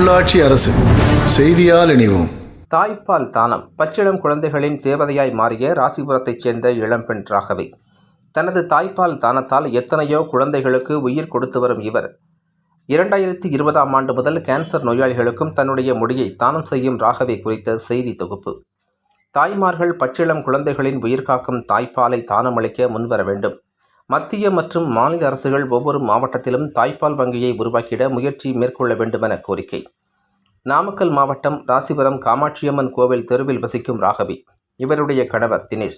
உள்ளாட்சி அரசு செய்தியால் இணைவோம். தாய்ப்பால் தானம் பச்சிளம் குழந்தைகளின் தேவதையாய் மாறிய ராசிபுரத்தைச் சேர்ந்த இளம்பெண் ராகவி. தனது தாய்ப்பால் தானத்தால் எத்தனையோ குழந்தைகளுக்கு உயிர் கொடுத்து வரும் இவர். இரண்டாயிரத்தி இருபதாம் ஆண்டு முதல் கேன்சர் நோயாளிகளுக்கும் தன்னுடைய முடியை தானம் செய்யும் ராகவி குறித்த செய்தி தொகுப்பு. தாய்மார்கள் பச்சிளம் குழந்தைகளின் உயிர் காக்கும் தாய்ப்பாலை தானமளிக்க முன்வர வேண்டும். மத்திய மற்றும் மாநில அரசுகள் ஒவ்வொரு மாவட்டத்திலும் தாய்ப்பால் வங்கியை உருவாக்கிட முயற்சி மேற்கொள்ள வேண்டுமென கோரிக்கை. நாமக்கல் மாவட்டம் ராசிபுரம் காமாட்சியம்மன் கோவில் தெருவில் வசிக்கும் ராகவி. இவருடைய கணவர் தினேஷ்.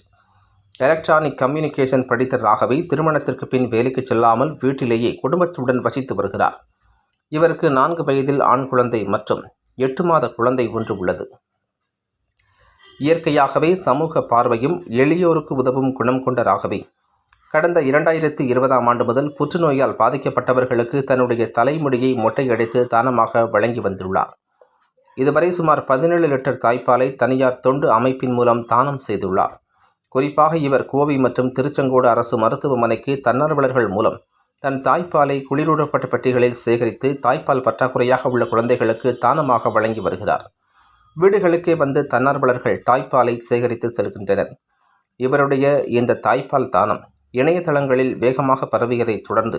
எலக்ட்ரானிக் கம்யூனிகேஷன் படித்த ராகவி திருமணத்திற்கு பின் வேலைக்கு செல்லாமல் வீட்டிலேயே குடும்பத்துடன் வசித்து வருகிறார். இவருக்கு நான்கு வயதில் ஆண் குழந்தை மற்றும் எட்டு மாத குழந்தை ஒன்று உள்ளது. இயற்கையாகவே சமூக பார்வையும் எளியோருக்கு உதவும் குணம் கொண்ட ராகவி. கடந்த இரண்டாயிரத்தி இருபதாம் ஆண்டு முதல் புற்றுநோயால் பாதிக்கப்பட்டவர்களுக்கு தன்னுடைய தலைமுடியை மொட்டையடைத்து தானமாக வழங்கி வந்துள்ளார். இதுவரை சுமார் பதினேழு லிட்டர் தாய்ப்பாலை தனியார் தொண்டு அமைப்பின் மூலம் தானம் செய்துள்ளார். குறிப்பாக இவர் கோவை மற்றும் திருச்செங்கோடு அரசு மருத்துவமனைக்கு தன்னார்வலர்கள் மூலம் தன் தாய்ப்பாலை குளிரூடப்பட்ட பெட்டிகளில் சேகரித்து தாய்ப்பால் பற்றாக்குறையாக உள்ள குழந்தைகளுக்கு தானமாக வழங்கி வருகிறார். வீடுகளுக்கே வந்து தன்னார்வலர்கள் தாய்ப்பாலை சேகரித்து செல்கின்றனர். இவருடைய இந்த தாய்ப்பால் தானம் இணையதளங்களில் வேகமாக பரவியதை தொடர்ந்து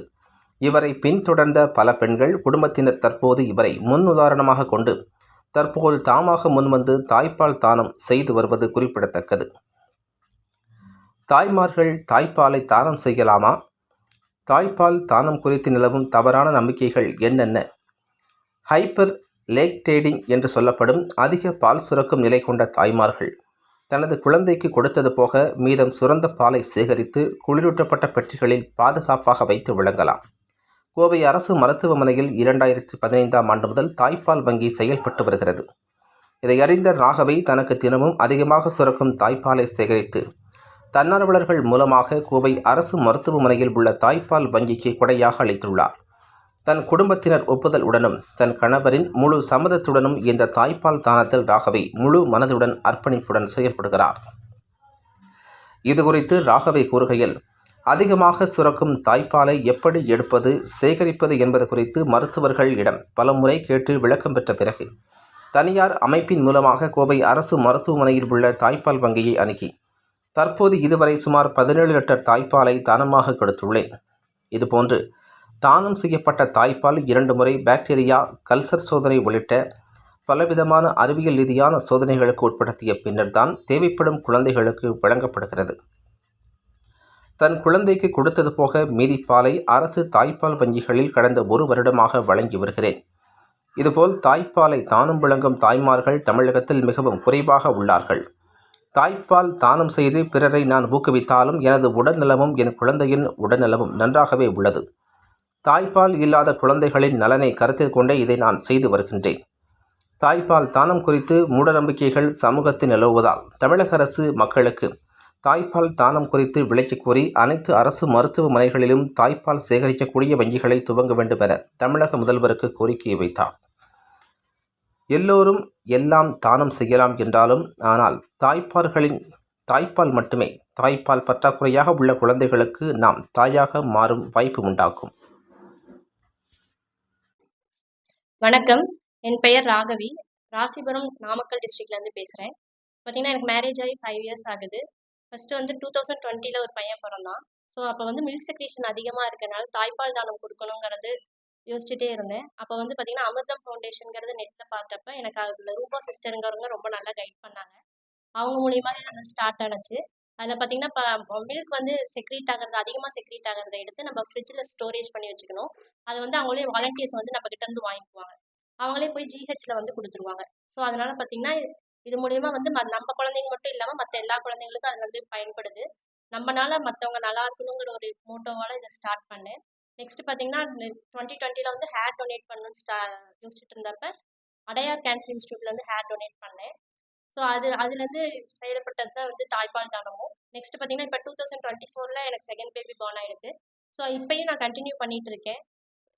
இவரை பின்தொடர்ந்த பல பெண்கள் குடும்பத்தினர் தற்போது இவரை முன் உதாரணமாக கொண்டு தற்போது தாமாக முன்வந்து தாய்ப்பால் தானம் செய்து வருவது குறிப்பிடத்தக்கது. தாய்மார்கள் தாய்ப்பாலை தானம் செய்யலாமா? தாய்ப்பால் தானம் குறித்து நிலவும் தவறான நம்பிக்கைகள் என்னென்ன? ஹைப்பர் லேக் டேடிங் என்று சொல்லப்படும் அதிக பால் சுரக்கும் நிலை கொண்ட தாய்மார்கள் தனது குழந்தைக்கு கொடுத்தது போக மீதம் சுரந்த பாலை சேகரித்து குளிரூட்டப்பட்ட பெட்டிகளில் பாதுகாப்பாக வைத்து விளங்கலாம். கோவை அரசு மருத்துவமனையில் இரண்டாயிரத்தி பதினைந்தாம் ஆண்டு முதல் தாய்ப்பால் வங்கி செயல்பட்டு வருகிறது. இதை அறிந்த ராகவை தனக்கு தினமும் அதிகமாக சுரக்கும் தாய்ப்பாலை சேகரித்து தன்னார்வலர்கள் மூலமாக கோவை அரசு மருத்துவமனையில் உள்ள தாய்ப்பால் வங்கிக்கு கொடையாக அளித்துள்ளார். தன் குடும்பத்தினர் ஒப்புதல் உடனும் தன் கணவரின் முழு சம்மதத்துடனும் இந்த தாய்ப்பால் தானத்தில் ராகவை முழு மனதுடன் அர்ப்பணிப்புடன் செயல்படுகிறார். இதுகுறித்து ராகவை கூறுகையில் அதிகமாக சுரக்கும் தாய்ப்பாலை எப்படி எடுப்பது சேகரிப்பது என்பது குறித்து மருத்துவர்கள் இடம் பலமுறை கேட்டு விளக்கம் பெற்ற பிறகு தனியார் அமைப்பின் மூலமாக கோவை அரசு மருத்துவமனையில் உள்ள தாய்ப்பால் வங்கியை அணுகி தற்போது இதுவரை சுமார் பதினேழு லிட்டர் தாய்ப்பாலை தானமாக கொடுத்துள்ளேன். இதுபோன்று தானம் செய்யப்பட்ட தாய்ப்பால் இரண்டு முறை பாக்டீரியா கல்சர் சோதனை உள்ளிட்ட பலவிதமான அறிவியல் ரீதியான சோதனைகளுக்கு உட்படுத்திய பின்னர் தான் தேவைப்படும் குழந்தைகளுக்கு வழங்கப்படுகிறது. தன் குழந்தைக்கு கொடுத்தது போக மீதி பாலை அரசு தாய்ப்பால் வங்கிகளில் கடந்த ஒரு வருடமாக வழங்கி வருகிறேன். இதுபோல் தாய்ப்பாலை தானம் வழங்கும் தாய்மார்கள் தமிழகத்தில் மிகவும் குறைவாக உள்ளார்கள். தாய்ப்பால் தானம் செய்து பிறரை நான் ஊக்குவித்தாலும் எனது உடல்நலமும் என் குழந்தையின் உடல்நலமும் நன்றாகவே உள்ளது. தாய்ப்பால் இல்லாத குழந்தைகளின் நலனை கருத்தில் கொண்டே இதை நான் செய்து வருகின்றேன். தாய்ப்பால் தானம் குறித்து மூடநம்பிக்கைகள் சமூகத்தில் நிலவுவதால் தமிழக அரசு மக்களுக்கு தாய்ப்பால் தானம் குறித்து விளக்கி கூறி அனைத்து அரசு மருத்துவமனைகளிலும் தாய்ப்பால் சேகரிக்கக்கூடிய வங்கிகளை துவங்க வேண்டும் என தமிழக முதல்வருக்கு கோரிக்கையை வைத்தார். எல்லோரும் எல்லாம் தானம் செய்யலாம் என்றாலும் ஆனால் தாய்ப்பார்களின் தாய்ப்பால் மட்டுமே தாய்ப்பால் பற்றாக்குறையாக உள்ள குழந்தைகளுக்கு நாம் தாயாக மாறும் வாய்ப்பு உண்டாக்கும் வணக்கம். என் பெயர் ராகவி. ராசிபுரம் நாமக்கல் டிஸ்ட்ரிக்ட்லேருந்து பேசுகிறேன் பார்த்தீங்கன்னா எனக்கு மேரேஜ் ஆகி ஃபைவ் இயர்ஸ் ஆகுது. ஃபஸ்ட்டு வந்து டூ தௌசண்ட் டுவெண்ட்டியில் ஒரு பையன் பிறந்தான். ஸோ அப்போ வந்து மில்க் செக்ரேஷன் அதிகமாக இருக்கனால தாய்ப்பால் தானம் கொடுக்கணுங்கிறது யோசிச்சுட்டே இருந்தேன். அப்போ வந்து பார்த்தீங்கன்னா அமிர்தம் ஃபவுண்டேஷனுங்கிறது நெட்டில் பார்த்தப்ப எனக்கு அதில் ரூபா சிஸ்டருங்கிறவங்க ரொம்ப நல்லா கைட் பண்ணாங்க. அவங்க மூலியமாக எனக்கு ஸ்டார்ட் ஆனச்சு. அதில் பார்த்தீங்கன்னா இப்போ மில்க் வந்து செக்ரீட் ஆகிறது அதிகமாக செக்ரீட் ஆகிறத எடுத்து நம்ம ஃப்ரிட்ஜில் ஸ்டோரேஜ் பண்ணி வச்சுக்கணும். அதை வந்து அவங்களே வாலண்டியர்ஸ் வந்து நம்ம கிட்ட இருந்து வாங்கிக்குவாங்க. அவங்களே போய் ஜிஹெச்சில் வந்து கொடுத்துருவாங்க. ஸோ அதனால் பார்த்தீங்கன்னா இது மூலியமா வந்து நம்ம குழந்தைங்க மட்டும் இல்லாமல் மற்ற எல்லா குழந்தைங்களுக்கும் அது வந்து பயன்படுது. நம்மனால மற்றவங்க நல்லா இருக்கணுங்கிற ஒரு மோட்டோவால இதை ஸ்டார்ட் பண்ணேன். நெக்ஸ்ட் பார்த்தீங்கன்னா டுவெண்ட்டி டுவெண்ட்டியில் வந்து ஹேர் டொனேட் பண்ணணும்னு ஸ்டா யோசிச்சுட்டு இருந்தப்ப அடையார் கேன்சர் இன்ஸ்டியூட்ல இருந்து ஹேர் டொனேட் பண்ணேன். ஸோ அது அதுலேருந்து செயல்பட்டது தான் வந்து தாய்ப்பால் தானமும் நெக்ஸ்ட் பார்த்தீங்கன்னா இப்போ டூ தௌசண்ட் டுவெண்ட்டி ஃபோரில் எனக்கு செகண்ட் பேபி பார்ன் ஆயிருக்கு. ஸோ இப்பயும் நான் கண்டினியூ பண்ணிட்டு இருக்கேன்.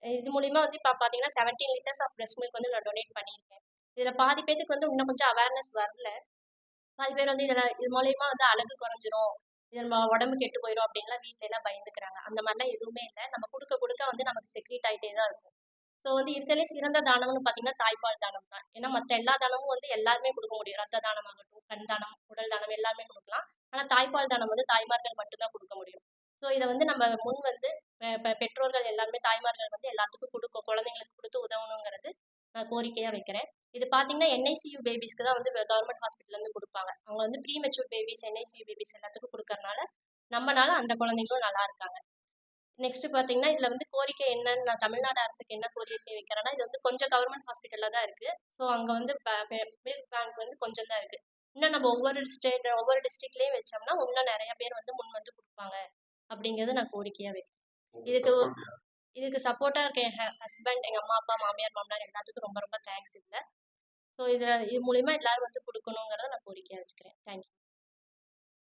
இது மூலிமா வந்து இப்போ பார்த்தீங்கன்னா seventeen litres of breast milk வந்து நான் டொனேட் பண்ணியிருக்கேன். இதில் பாதி பேத்துக்கு வந்து இன்னும் கொஞ்சம் அவேர்னஸ் வரல. பாதி பேர் வந்து இதில் இது மூலயமா வந்து அழகு குறைஞ்சிரும். இது நம்ம உடம்பு கெட்டு போயிடும் அப்படின்லாம் வீட்ல எல்லாம் பயந்துக்கிறாங்க. அந்த மாதிரிலாம் எதுவுமே இல்லை. நம்ம கொடுக்க கொடுக்க வந்து நமக்கு செக்ரீட் ஆகிட்டே தான் இருக்கும். ஸோ வந்து இருக்கிறதுலே சிறந்த தானம்னு பார்த்தீங்கன்னா தாய்ப்பால் தானம் தான். ஏன்னா மற்ற எல்லா தானமும் வந்து எல்லாருமே கொடுக்க முடியும். ரத்த தானம் ஆகட்டும் கண் தானம் உடல் தானம் எல்லாமே கொடுக்கலாம். ஆனால் தாய்ப்பால் தானம் வந்து தாய்மார்கள் மட்டும்தான் கொடுக்க முடியும். ஸோ இதை வந்து நம்ம முன் வந்து பெற்றோர்கள் எல்லாருமே தாய்மார்கள் வந்து எல்லாத்துக்கும் கொடுக்க குழந்தைங்களுக்கு கொடுத்து உதவணுங்கிறது நான் கோரிக்கையாக வைக்கிறேன். இது பார்த்தீங்கன்னா என்ஐசியூ பேபிஸ்க்கு தான் வந்து கவர்மெண்ட் ஹாஸ்பிட்டல்லேருந்து கொடுப்பாங்க. அவங்க வந்து premature babies NICU babies எல்லாத்துக்கும் கொடுக்கறனால நம்மனால அந்த குழந்தைங்களும் நல்லா இருக்காங்க. நெக்ஸ்ட் பார்த்தீங்கன்னா இதில் வந்து கோரிக்கை என்னன்னு நான் தமிழ்நாடு அரசுக்கு என்ன கோரிக்கை வைக்கிறேன்னா இது வந்து கொஞ்சம் கவர்மெண்ட் ஹாஸ்பிட்டலில் தான் இருக்குது ஸோ அங்கே வந்து மில்க் பேங்க் வந்து கொஞ்சம் தான் இருக்குது இன்னும் நம்ம ஒவ்வொரு ஸ்டேட் ஒவ்வொரு டிஸ்ட்ரிக்ட்லேயும் வச்சோம்னா இன்னும் நிறைய பேர் வந்து முன் வந்து கொடுப்பாங்க. அப்படிங்கிறது நான் கோரிக்கையாக வைக்கிறேன். இதுக்கு இதுக்கு சப்போர்ட்டாக இருக்க என் ஹஸ்பண்ட் எங்கள் அம்மா அப்பா மாமியார் மாமனார் எல்லாத்துக்கும் ரொம்ப ரொம்ப தேங்க்ஸ் இதில். ஸோ இதில் இது மூலிமா எல்லாரும் வந்து கொடுக்கணுங்கிறத நான் கோரிக்கையாக வச்சுக்கிறேன். தேங்க்யூ